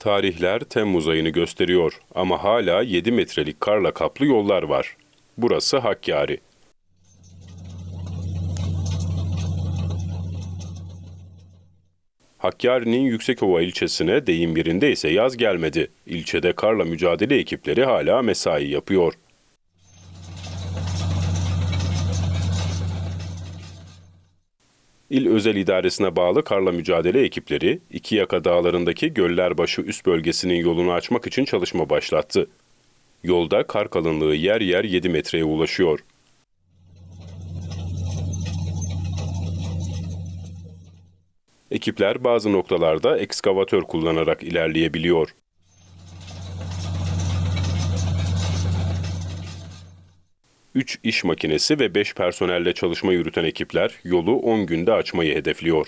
Tarihler Temmuz ayını gösteriyor ama hala 7 metrelik karla kaplı yollar var. Burası Hakkari. Hakkari'nin Yüksekova ilçesine deyim birinde ise yaz gelmedi. İlçede karla mücadele ekipleri hala mesai yapıyor. İl Özel İdaresi'ne bağlı karla mücadele ekipleri, İkiyaka Dağları'ndaki Göllerbaşı üst bölgesinin yolunu açmak için çalışma başlattı. Yolda kar kalınlığı yer yer 7 metreye ulaşıyor. Ekipler bazı noktalarda ekskavatör kullanarak ilerleyebiliyor. Üç iş makinesi ve 5 personelle çalışma yürüten ekipler yolu 10 günde açmayı hedefliyor.